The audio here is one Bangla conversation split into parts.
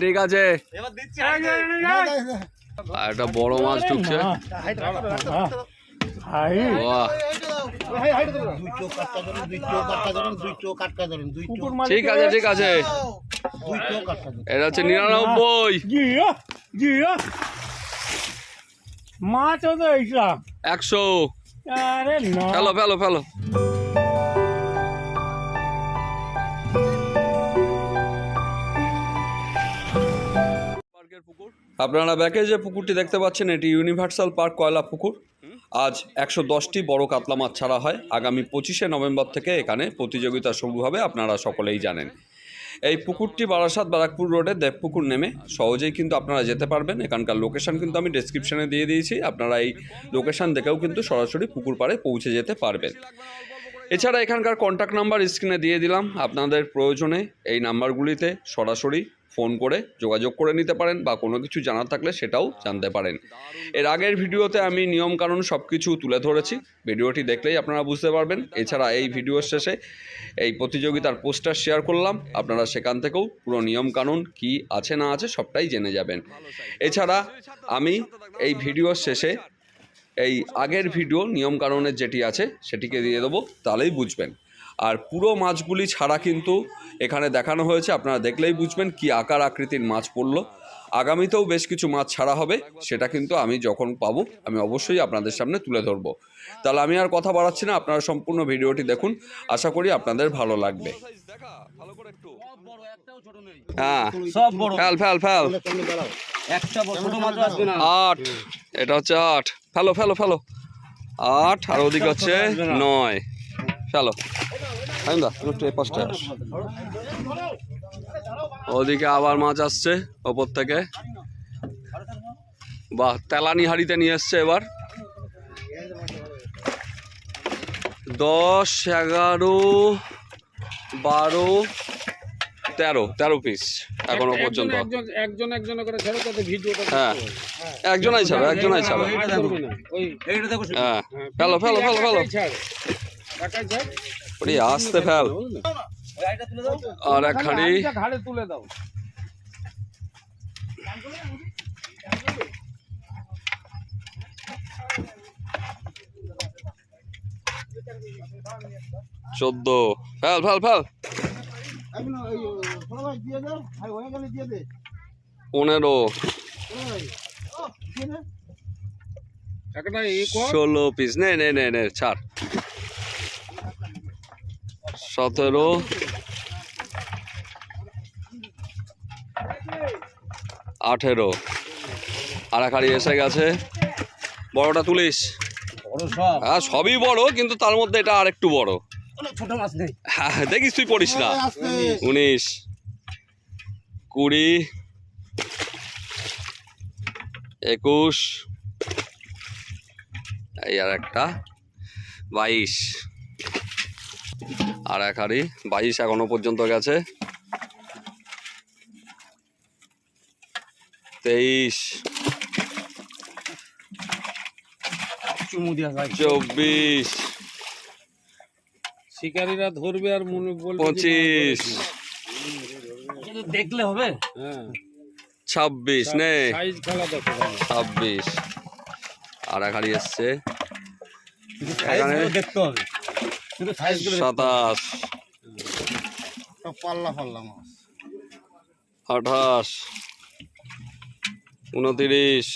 ঠিক আছে। আর একটা বড় মাছ ঢুকছে। ঠিক আছে ঠিক আছে। এটা হচ্ছে নিরানব্বই। মাছ একশো। ফেলো ফেলো ফেলো। আপনারা ব্যাকে যে পুকুরটি দেখতে পাচ্ছেন, এটি ইউনিভার্সাল পার্ক কয়লা পুকুর। আজ একশো দশটি বড় কাতলা মাছ ছাড়া হয়। আগামী পঁচিশে নভেম্বর থেকে এখানে প্রতিযোগিতা শুরু হবে, আপনারা সকলেই জানেন। এই পুকুরটি বারাসাত বারাকপুর রোডে দেবপুকুর নেমে সহজেই কিন্তু আপনারা যেতে পারবেন। এখানকার লোকেশন কিন্তু আমি ডেসক্রিপশনে দিয়ে দিয়েছি। আপনারা এই লোকেশন দেখেও কিন্তু সরাসরি পুকুর পাড়ে পৌঁছে যেতে পারবেন। এছাড়া এখানকার কন্ট্যাক্ট নাম্বার স্ক্রিনে দিয়ে দিলাম। আপনাদের প্রয়োজনে এই নাম্বারগুলিতে সরাসরি ফোন করে যোগাযোগ করে নিতে পারেন বা কোনো কিছু জানার থাকলে সেটাও জানতে পারেন। এর আগের ভিডিওতে আমি নিয়মকানুন সব কিছু তুলে ধরেছি। ভিডিওটি দেখলেই আপনারা বুঝতে পারবেন। এছাড়া এই ভিডিওর শেষে এই প্রতিযোগিতার পোস্টার শেয়ার করলাম। আপনারা সেখান থেকেও পুরো নিয়মকানুন কি আছে না আছে সবটাই জেনে যাবেন। এছাড়া আমি এই ভিডিওর শেষে এই আগের ভিডিও নিয়ম নিয়মকানুনের যেটি আছে সেটিকে দিয়ে দেবো, তাহলেই বুঝবেন। আর পুরো মাছগুলি ছাড়া কিন্তু এখানে দেখানো হয়েছে। আপনারা দেখলেই বুঝবেন কি আকার আকৃতির মাছ পড়ল। আগামীতেও বেশ কিছু মাছ ছাড়া হবে সেটা কিন্তু আমি যখন পাব আমি অবশ্যই আপনাদের সামনে তুলে ধরবো। তাহলে আমি আর কথা বাড়াচ্ছি না আপনারা সম্পূর্ণ ভিডিওটি দেখুন। আশা করি আপনাদের ভালো লাগবে। হ্যাঁ। ফেল ফেল ফেল। আট। এটা হচ্ছে আট। ফেলো ফেলো ফেলো। আট আর ওদিকে হচ্ছে নয়। ফেলো দা একটু এই পাশটায় আস। ওদিকে আবার মাছ আসছে ওপর থেকে। বাহ তেলানি হাড়িতে নিয়ে এসছে এবার। দশ এগারো বারো তেরো তেরো পিস এখনও পর্যন্ত। একজন একজন একজন করে ছেড়ে তাতে ভিডিওটা হ্যাঁ। একজনাই ছাড়ো একজনাই ছাড়ো। হ্যাঁ। ফেলো ফেলো ফেলো ফেলো। ওরে আস্তে ফেল। আর এক হাঁড়ি ঘাড়ে তুলে দাও। চোদ্দ। ফেল ফেল ফেল। পনেরো। ষোলো পিস নে নে ছাড়। সতেরো। আঠেরো। এক এসে গেছে। বড়টা তুলিস। হ্যাঁ সবই বড় কিন্তু তার মধ্যে এটা আর একটু বড় হ্যাঁ দেখিস তুই পড়িস না। উনিশ কুড়ি একুশ এই আর একটা বাইশ। আর এক হাড়ি বাইশ এখনও পর্যন্ত গেছে। তেইশ। চব্বিশ। শিকারীরা ধরবে আর মনে বলবে পঁচিশ। দেখলে হবে। হ্যাঁ। ছাব্বিশ নে। সাইজ খেলা দেখো ভাই। ছাব্বিশ। আর এক হাড়ি এসছে। দেখতে হবে। সাতাশ। সব পাল্লা পাল্লা মাছ। আঠাশ। উনতিরিশ।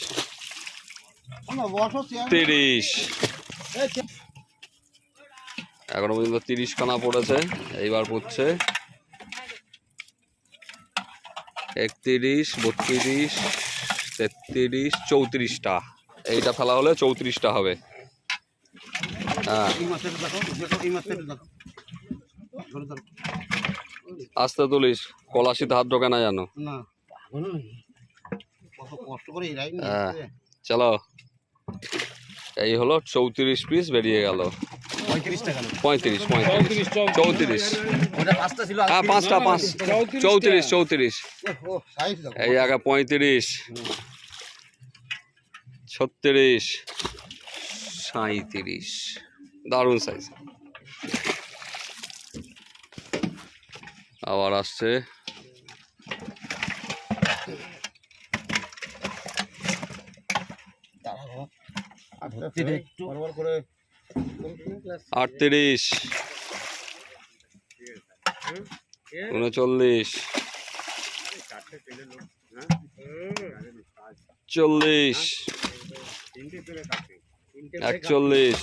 তিরিশ। এখনও পর্যন্ত তিরিশ খানা পড়েছে এইবার পড়ছে। একত্রিশ বত্রিশ তেত্রিশ চৌত্রিশটা। এইটা ফেলা হলে চৌত্রিশটা হবে হ্যাঁ এই মাছের দেখো দেখো এই মাছের দেখো ধরে ধরো আস্তে তুলিস কলাশিতে হাত ঢোকে না জানো হ্যাঁ। চলো। এই হলো চৌত্রিশ পিস বেরিয়ে গেল। পঁয়ত্রিশ পঁয়ত্রিশ চৌত্রিশ হ্যাঁ পাঁচটা পাঁচ। চৌত্রিশ চৌত্রিশ। দেখো। এই আগে পঁয়ত্রিশ। ছত্রিশ সাঁত্রিশ দারুণ সাইজ আবার আসছে। আটত্রিশ। উনচল্লিশ। চল্লিশ। একচল্লিশ।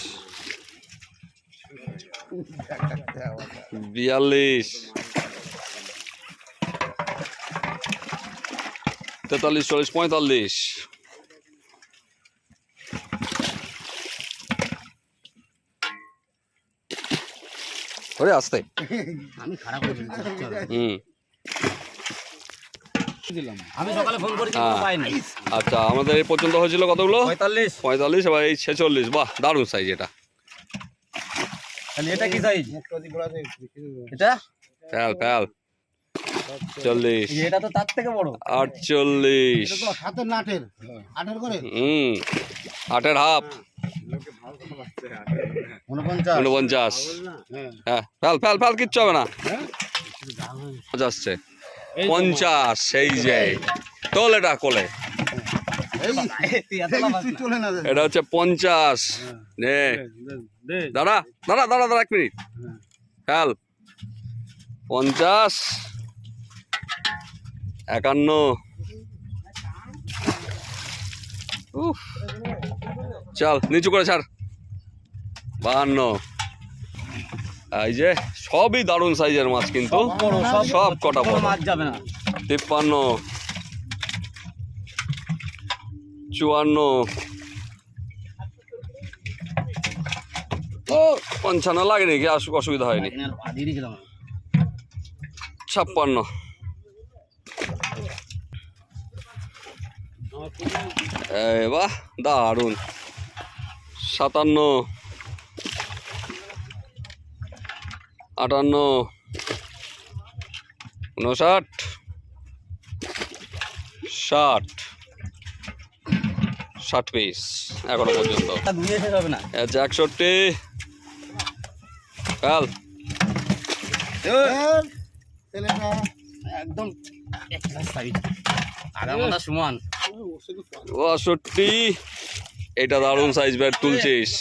বিয়াল্লিশ। তেতাল্লিশ চল্লিশ পঁয়তাল্লিশ। ওরে আসতে। আমি খারাপ করে দিচ্ছি হুম। আমি সকালে ফোন করেছি হ্যাঁ। পাইনি। আচ্ছা আমাদের এই পর্যন্ত হয়েছিল কতগুলো? পঁয়তাল্লিশ। পঁয়তাল্লিশ এবার এই ছেচল্লিশ। বাহ দারুণ সাইজ এটা। তাহলে এটা কি সাইজ মুখটা দিয়ে ঘোরা যায় এটা? ফ্যাল ফ্যাল চল্লিশ। এই এটা তো তার থেকে বড়। আটচল্লিশ। হাতের নাটের। আটের করে? হুম। আটের হাফ। উনপঞ্চাশ। হ্যাঁ ফ্যাল ফ্যাল ফ্যাল কিচ্ছু হবে না। হ্যাঁ? পঞ্চাশ সেই যে। তোল এটা কোলে। এটা হচ্ছে পঞ্চাশ। নে। দাঁড়া দাঁড়া দাঁড়া দাঁড়া এক মিনিট। ফ্যাল পঞ্চাশ। একান্ন। উফ। চল নিচু করে ছাড়। বাহান্ন। এই যে সবই দারুণ সাইজের মাছ কিন্তু। সব সব কটা বড়। মাছ যাবে না। তিপ্পান্ন। চুয়ান্ন। ও, পঞ্চান্ন লাগেনি কি আসুক অসুবিধা হয়নি। ছাপ্পান্ন। বাহ, দারুণ। সাতান্ন। আটান্ন। উনষাট ষাট। ষাট পিস এখনও পর্যন্ত। একষট্টি। কাল। একদম সাইজ সমান। বাষট্টি। এটা দারুণ সাইজ ব্যাট তুলছিস।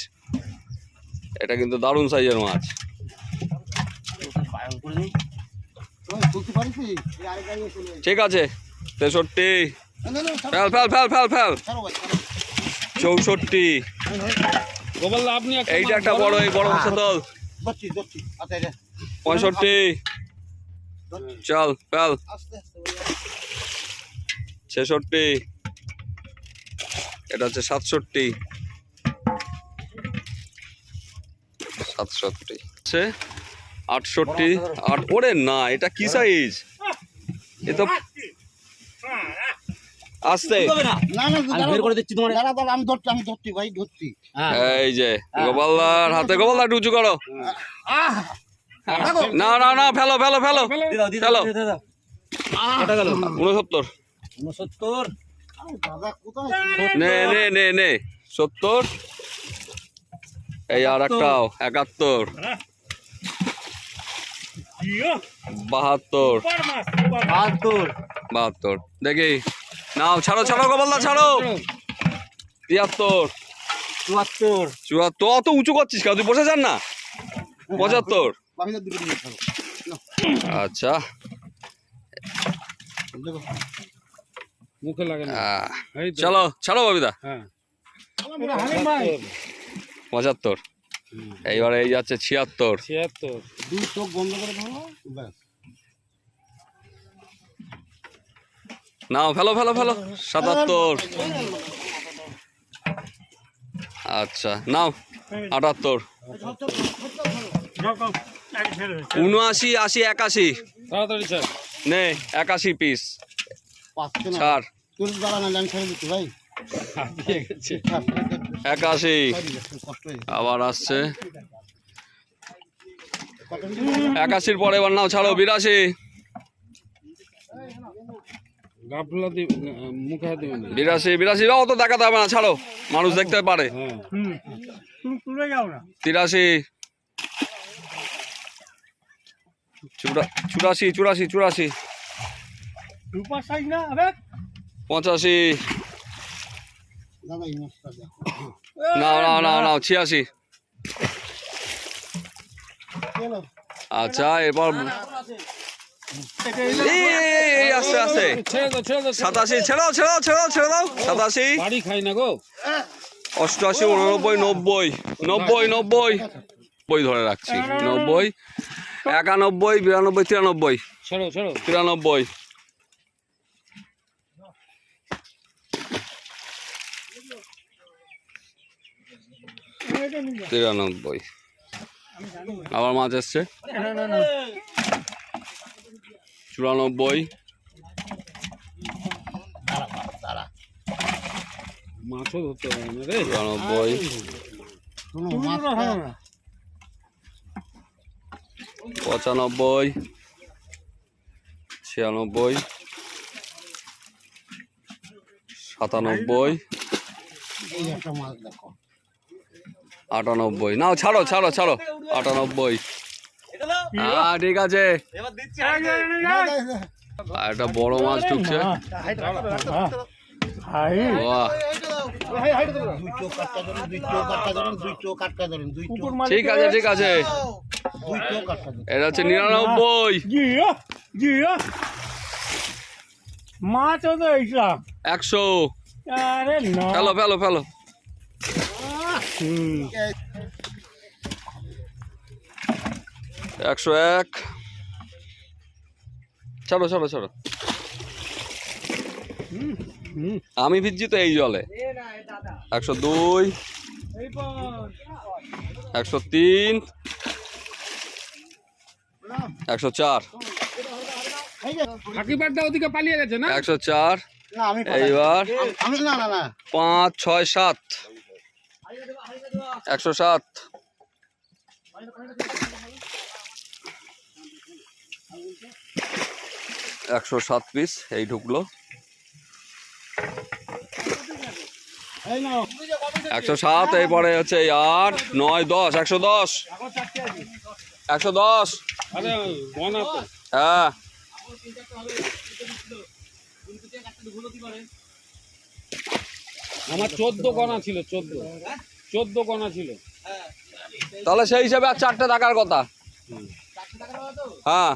এটা কিন্তু দারুণ সাইজের মাছ। ঠিক আছে তেষট্টি। Fail fail fail fail fail. চৌষট্টি। এইটা একটা বড় এই বড় মাছের দল। আচ্ছা পঁয়ষট্টি। চল বলে। ছেষট্টি। এটা হচ্ছে সাতষট্টি। সাতষট্টি। আটষট্টি। আট ওরে না এটা কি সাইজ এ তো আসতে। হবে না। না না আমি বের করে দিচ্ছি তোমার। দাঁড়া দাঁড়া আমি ধরছি আমি ধরছি ভাই ধরছি। হ্যাঁ। এই যে গোপালদার হাতে গোপালদার একটু উঁচু করো। না না না ফেলো ফেলো ফেলো। গেল? উনসত্তর উনসত্তর আরে দাদা কোথায় নে নে নে নে। সত্তর। এই আর একটাও একাত্তর। বাহাত্তর। বাহাত্তর। বাহাত্তর। দেখি। নাও ছাড়ো ছাড়ো গোপালদা ছাড়ো। তিয়াত্তর। চুয়াত্তর। চুয়াত্তর অত উঁচু করছিস কেউ তুই বসে যান না। পঁচাত্তর। আচ্ছা। মুখে লাগে চলো ছাড়ো ববিদা। হ্যাঁ। পঁচাত্তর। এইবারে এই যাচ্ছে ছিয়াত্তর। ছিয়াত্তর। দুই চোখ বন্ধ করে ধরো ব্যাস নাও ফেলো ফেলো ফেলো। সাতাত্তর। আচ্ছা নাও আটাত্তর। উনআশি আশি একাশি। নে একাশি পিস ছাড়। একাশি। আবার আসছে। একাশির পরে এবার নাও ছাড়ো বিরাশি গাফলা দি মুখে হাত দিবেন বিরাশি বিরাশি অত দেখাতে হবে না ছাড়ো মানুষ দেখতে পারে হ্যাঁ তিরাশি চুরা- চুরাশি চুরাশি চুরাশি পঁচাশি না না না না ছিয়াশি আচ্ছা এরপর ছেড়ে দাও সাতাশি ছেড়াও ছেড়াও ছেড়াও ছেড়ে দাও সাতাশি খাই না গো। অষ্টআশি উননব্বই নব্বই। নব্বই নব্বই। নব্বই ধরে রাখছি। নব্বই। একানব্বই বিরানব্বই তিরানব্বই। তিরানব্বই। তিরানব্বই। আবার মাছ এসছে? চুরানব্বই চুরানব্বই পঁচানব্বই ছিয়ানব্বই সাতানব্বই আটানব্বই নাও ছাড়ো ছাড়ো ছাড়ো আটানব্বই ঠিক আছে। আর একটা বড় মাছ ঢুকছে। চোখ ঠিক আছে ঠিক আছে। এটা হচ্ছে নিরানব্বই। মাছ একশো। আরে ফেলো ফেলো ফেলো হুম একশো এক। ছাড়ো ছাড়ো ছাড়ো। আমি ভিজছি তো এই জলে। একশো দুই একশো তিন একশো চার। ফাঁকিবারটা ওদিকে পালিয়ে গেছে না? একশো চার। না আমি পালাই। এইবার আমি না না না। পাঁচ ছয় সাত। একশো সাত। একশো সাত পিস এই ঢুকলো। একশো সাত এরপরে হচ্ছে এই আট নয় দশ একশো দশ। একশো দশ। হ্যাঁ। আমার চোদ্দ গনা ছিল চোদ্দ। চোদ্দ গনা ছিল। তাহলে সেই হিসাবে আর চারটে থাকার কথা। হ্যাঁ।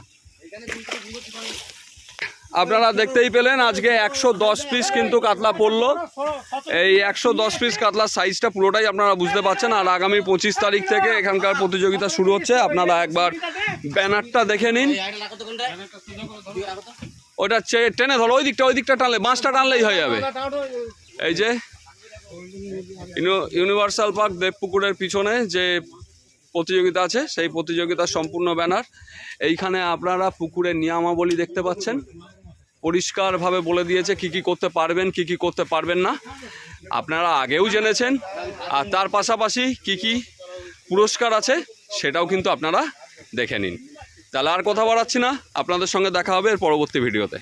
আপনারা দেখতেই পেলেন, আজকে একশো দশ পিস কিন্তু কাতলা পড়ল। এই একশো দশ পিস কাতলার সাইজটা পুরোটাই আপনারা বুঝতে পারছেন, আর আগামী পঁচিশ তারিখ থেকে এখানকার প্রতিযোগিতা শুরু হচ্ছে। আপনারা একবার ব্যানারটা দেখে নিন। ওটা টেনে ধরো, ওই দিকটা ওই দিকটা টানলে, বাঁশটা টানলেই হয়ে যাবে। এই যে, ইউনি- ইউনিভার্সাল পার্ক দেবপুকুরের পিছনে যে প্রতিযোগিতা আছে, সেই প্রতিযোগিতার সম্পূর্ণ ব্যানার। এইখানে আপনারা পুকুরের নিয়মাবলী দেখতে পাচ্ছেন। পরিষ্কারভাবে বলে দিয়েছে কি কি করতে পারবেন, কি কি করতে পারবেন না। আপনারা আগেও জেনেছেন, আর তার পাশাপাশি কি কি পুরস্কার আছে সেটাও কিন্তু আপনারা দেখে নিন। তাহলে আর কথা বাড়াচ্ছি না, আপনাদের সঙ্গে দেখা হবে এর পরবর্তী ভিডিওতে।